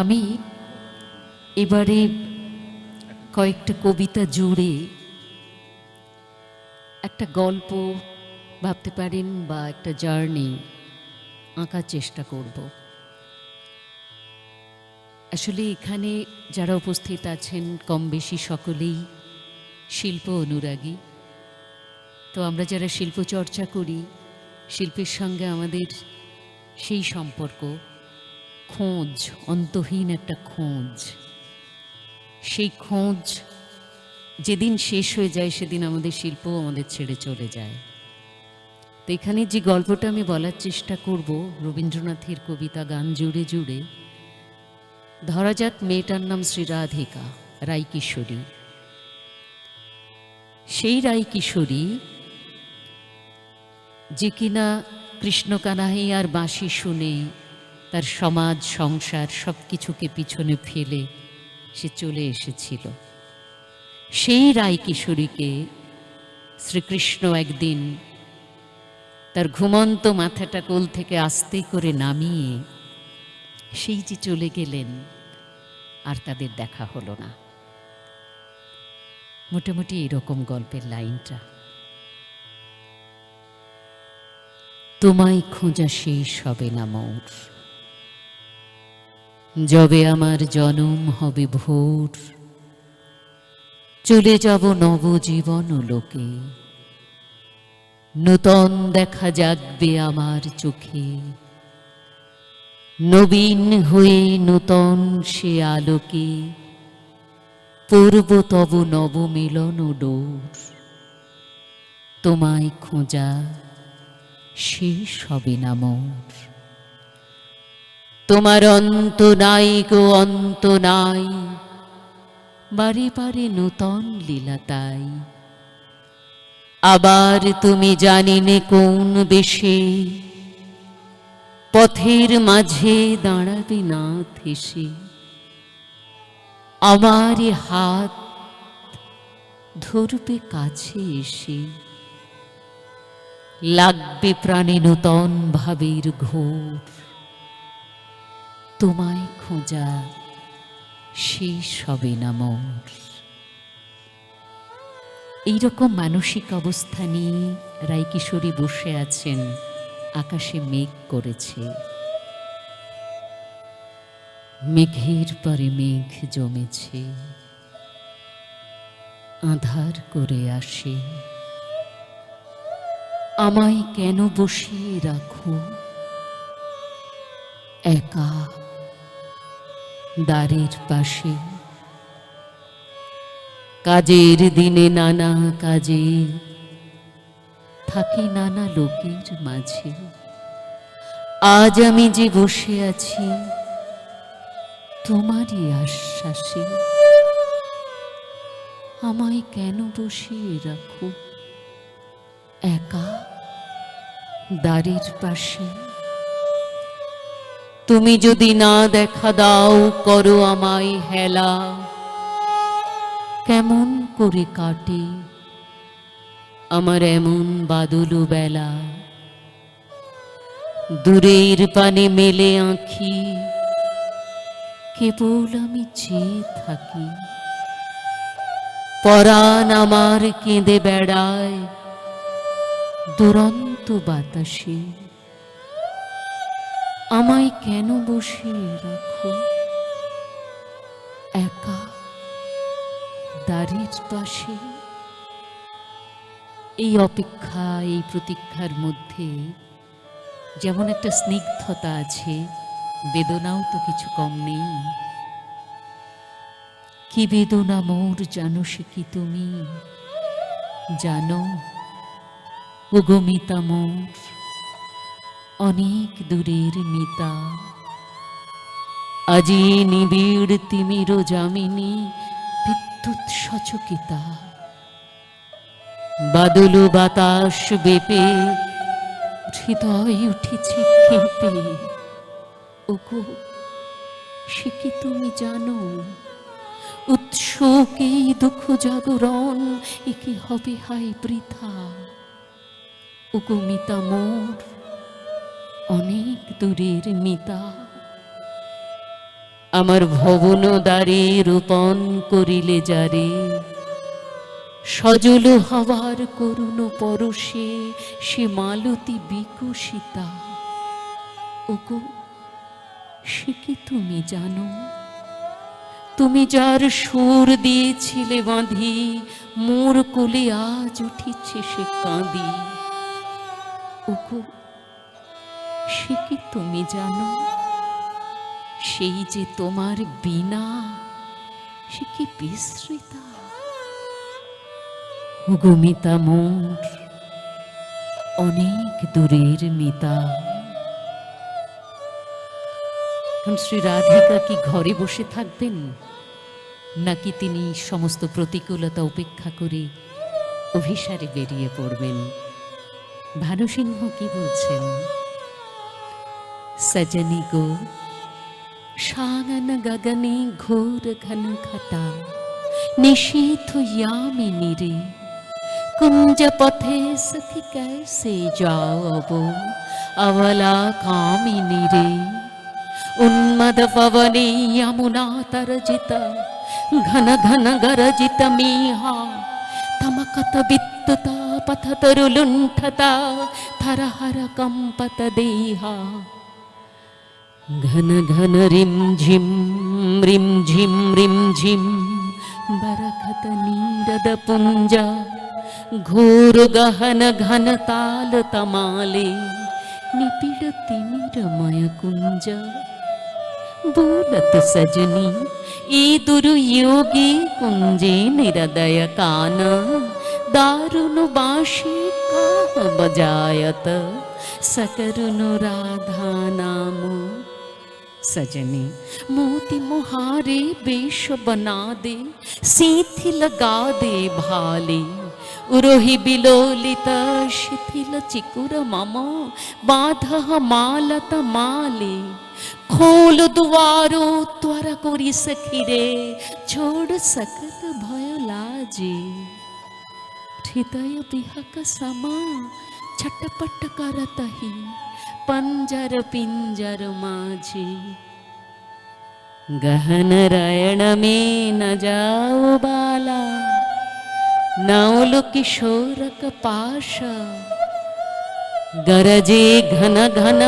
আমি এবারে কয়েকটা কবিতা জুড়ে একটা গল্প ভাবতে পারেন বা একটা জার্নি আঁকার চেষ্টা করব। আসলে এখানে যারা উপস্থিত আছেন, কম বেশি সকলেই শিল্প অনুরাগী। তো আমরা যারা শিল্প চর্চা করি, শিল্পের সঙ্গে আমাদের সেই সম্পর্ক। খোঁজ, অন্তহীন একটা খোঁজ। সেই খোঁজ যেদিন শেষ হয়ে যায়, সেদিন আমাদের শিল্পও আমাদের ছেড়ে চলে যায়। তো এখানে যে গল্পটা আমি বলার চেষ্টা করব, রবীন্দ্রনাথের কবিতা গান জুড়ে জুড়ে, ধরা যাক মেয়েটার নাম শ্রীরাধিকা রায়কিশোরী। সেই রায়কিশোরী যে কিনা কৃষ্ণ কানাহি আর বাঁশি শুনে তার সমাজ, সংসার সব কিছুকে পিছনে ফেলে সে চলে এসেছিল। সেই রায় কিশোরীকে শ্রীকৃষ্ণ একদিন তার ঘুমন্ত মাথাটা কোল থেকে আস্তে করে নামিয়ে সেই যে চলে গেলেন আর তাদের দেখা হলো না। মোটামুটি এরকম গল্পের লাইনটা। তোমায় খোঁজা শেষ হবে না মোর। যবে আমার জনম হবে ভোর। চলে যাব নবজীবন লোকে। নূতন দেখা জাগবে আমার চোখে। নবীন হয়ে নূতন সে আলোকে। পূর্ব তব নবমিলন ডোর। তোমায় খোঁজা শেষ হবে না মোর। তোমার অন্ত নাই গো, অন্ত নাই। বারে বারে নূতন লীলা তাই। আবার তুমি জানিনে কোন বেশে পথের মাঝে দাঁড়াবে না থেসে। আমার হাত ধরবে কাছে এসে। লাগবে প্রাণে নূতন ভাবের ঘোর। তোমায় খোঁজা শেষ হবে না মোর। এইরকম মানসিক অবস্থা নিয়ে রায়কিশোরী বসে আছেন, আকাশে মেঘ করেছে। মেঘের পরে মেঘ জমেছে। আধার করে আসে। আমায় কেন বসিয়ে রাখো? একা দ্বারের পাশে। কাজের দিনে নানা কাজে থাকি নানা লোকের মাঝে। আজ আমি যে বসে আছি, তোমারই আশ্বাসে। আমায় কেন বসিয়ে রাখো? একা, দ্বারের পাশে। তুমি যদি না দেখা দাও, করো আমায় হেলা। কেমন করে কাটে আমার এমন বাদলু বেলা। দূরের পানে মেলে আঁখি, কেবল আমি চেয়ে থাকি। পরাণ আমার কেঁদে বেড়ায়, দুরন্ত বাতাসে। আমায় কেন বসিয়ে রাখো? একা, দাড়ির পাশে? এই অপেক্ষা, এই প্রতীক্ষার মধ্যে যেমন একটা স্নিগ্ধতা আছে, বেদনাও তো কিছু কম নেই। কি বেদনা মোর জানো সে কি তুমি? জানো? উগমিতা মোর অনেক দূরের মিতা আজি নিবিড় তিমির জামিনী বিদ্যুৎ সচকিতা। বাদলু বাতাস বেপে হৃদয় উঠেছে কেঁপে ওগো, সে কি তুমি জানো? উৎসুক এই দুঃখ জাগরণ এ কি হবে হাই বৃথা। ওগো মিতা মোর অনেক দূরের মিতা। আমার ভবন দ্বারে রূপণ করিলে যারে। সজল হওয়ার করুণ পরশে সে মালতী বিকশিতা। ওগো, সে কি তুমি জানো? তুমি যার সুর দিয়েছিলে বাঁধি, মোর কোলে আজ উঠিছে সে কাঁদি। ওগো সে কি তুমি জানো? সেই যে তোমার বিনা সে কি বিস্মৃতা? গুমিতা মোর অনেক দূরের মিতা। শ্রী রাধিকা কি ঘরে বসে থাকবেন? নাকি তিনি সমস্ত প্রতিকূলতা উপেক্ষা করে অভিসারে বেরিয়ে পড়বেন? ভানুসিংহ কি বলছেন? सजनी गो शानन गगने घोर घन खता निशीथ यामिनी रे कुंज पथे सखी कैसे जाओ अबो अवला कामिनी रे उन्मद पवने यमुना तरजित घन घन गरजित मीहा तमकत वित्तता पथतरुलुण्ठता थरहर कम्पत देहा घन घन रिम झिम रिम झिम रिम झिम बरखत नीरद पुंज घोर गहन घन ताल तमाले निपिड तिमिरमय कुंज बोलत सजनी ई दुर्योगी कुंजे निरदय कान दारुण बाशी काह बजायत सकरुण राधा नाम सजनी मोती मुहारे वेश बना दे सीथी लगा दे भाले उरोहि बिलोलित शिथिल चिकुर मम बाध मालत माले খোল দুয়ারো ত্বরা করি সখিরে ছোড় সকল ভয় লাজে হৃদয় বিহক সমা ছটপট করতহি पंजर पिंजर माझे गहन रयण में न जाओ बाला नौल किशोरक पाश गरजे घन घन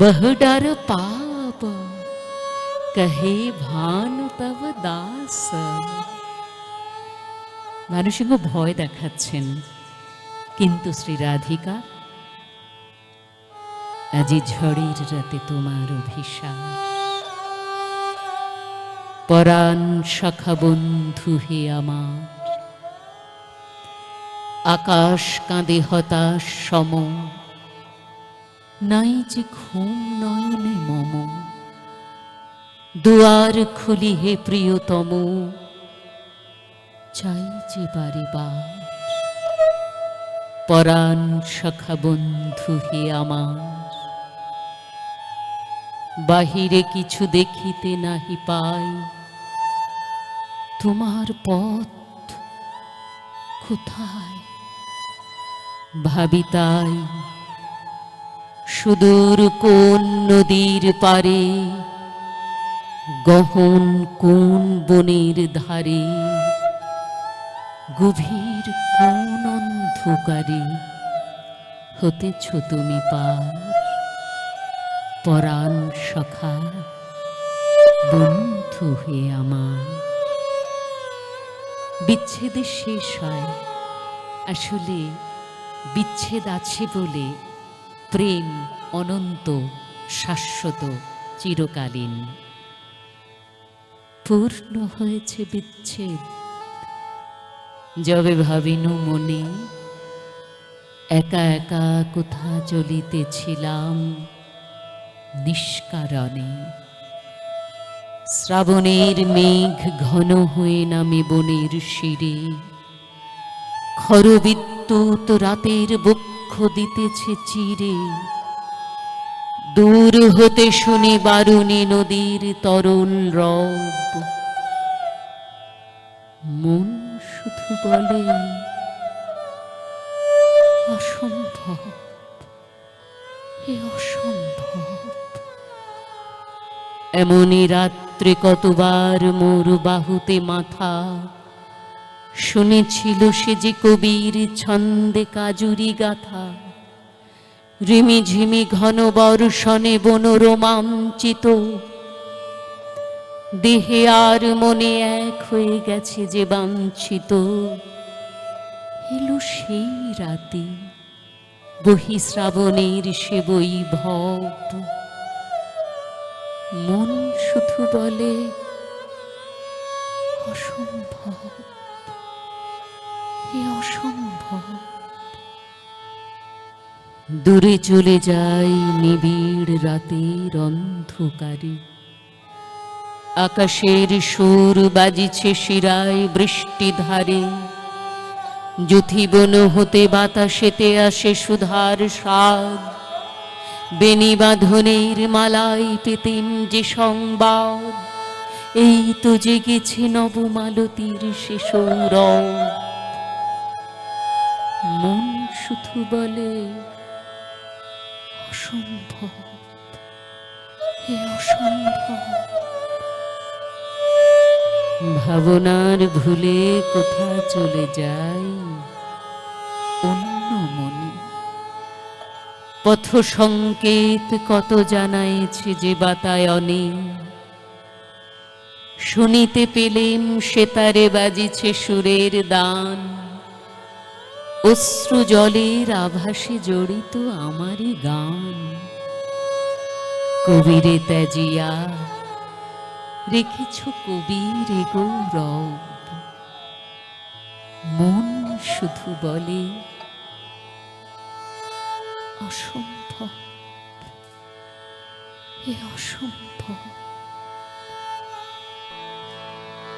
बहु डर पाप कहे भानु तव দাস মানুষিংহ ভয় দেখাচ্ছেন কিন্তু শ্রী রাধিকা আজি ঝড়ের রাতে তোমার অভিসার পরাণ সখা বন্ধু হে আমার। আকাশ কাঁদে হতাশ সম। নাই যে ঘুম নয়নে মম। দুয়ার খুলি হে প্রিয়তম। চাই যে বার। পরাণ সখা বন্ধু হে আমার। বাহিরে কিছু দেখিতে নাহি পাই। তোমার পথ কোথায়? ভাবি তাই, সুদূর কোন নদীর পারে, গহন কোন বনের ধারে, গভীর কোন অন্ধকারে হতেছ তুমি পার। পরাণ সখা, বন্ধু হে আমার। বিচ্ছেদের শেষ হয়, আসলে বিচ্ছেদ আছে বলে প্রেম অনন্ত, শাশ্বত, চিরকালীন। পূর্ণ হয়েছে বিচ্ছেদ, যবে ভাবিনু মনে, একা একা কোথা চলিতেছিলাম। নিষ্কারণে। শ্রাবণের মেঘ ঘন হয়ে নামে বনের শিরে। খরবিদ্যুৎ রাতের বক্ষ দিতেছে চিরে। দূর হতে শুনে বারুণী নদীর তরল রব। মন শুধু বলে, অসম্ভব। এ অসম্ভব। এমনই রাত্রে কতবার মোর বাহুতে মাথা। শুনেছিল সে যে কবির ছন্দে কাজুরি গাথা। রিমি ঝিমি ঘন বর্ষণে বন রোমাঞ্চিত দেহে আর মনে এক হয়ে গেছে যে বাঞ্ছিত। এলো সেই রাতে বহিশ্রাবণের সে বৈভব। মন শুধু বলে, অসম্ভব। এ অসম্ভব। দূরে চলে যায় নিবিড় রাতের অন্ধকারে। আকাশের সুর বাজিছে শিরায় বৃষ্টি ধারে। যুথিবন হতে বাতাসেতে আসে সুধার স্বাদ। বেনি বাঁধনের মালাই পেতেম যে সংবাদ। এই তো জেগেছে নবমালতীর সে সৌরভ। মন শুধু বলে ভাবনার ভুলে কোথা চলে যায়? পথ সংকেত কত জানাইছে যে বাতায়নে। শুনিতে পেলেম সে তারে বাজিছে সুরের দান। অশ্রু জলের আভাসে জড়িত আমারই গান। কবিরে ত্যাজিয়া, রেখেছ কবির গৌরব। মন শুধু বলে অসম্ভব। এ অসম্ভব।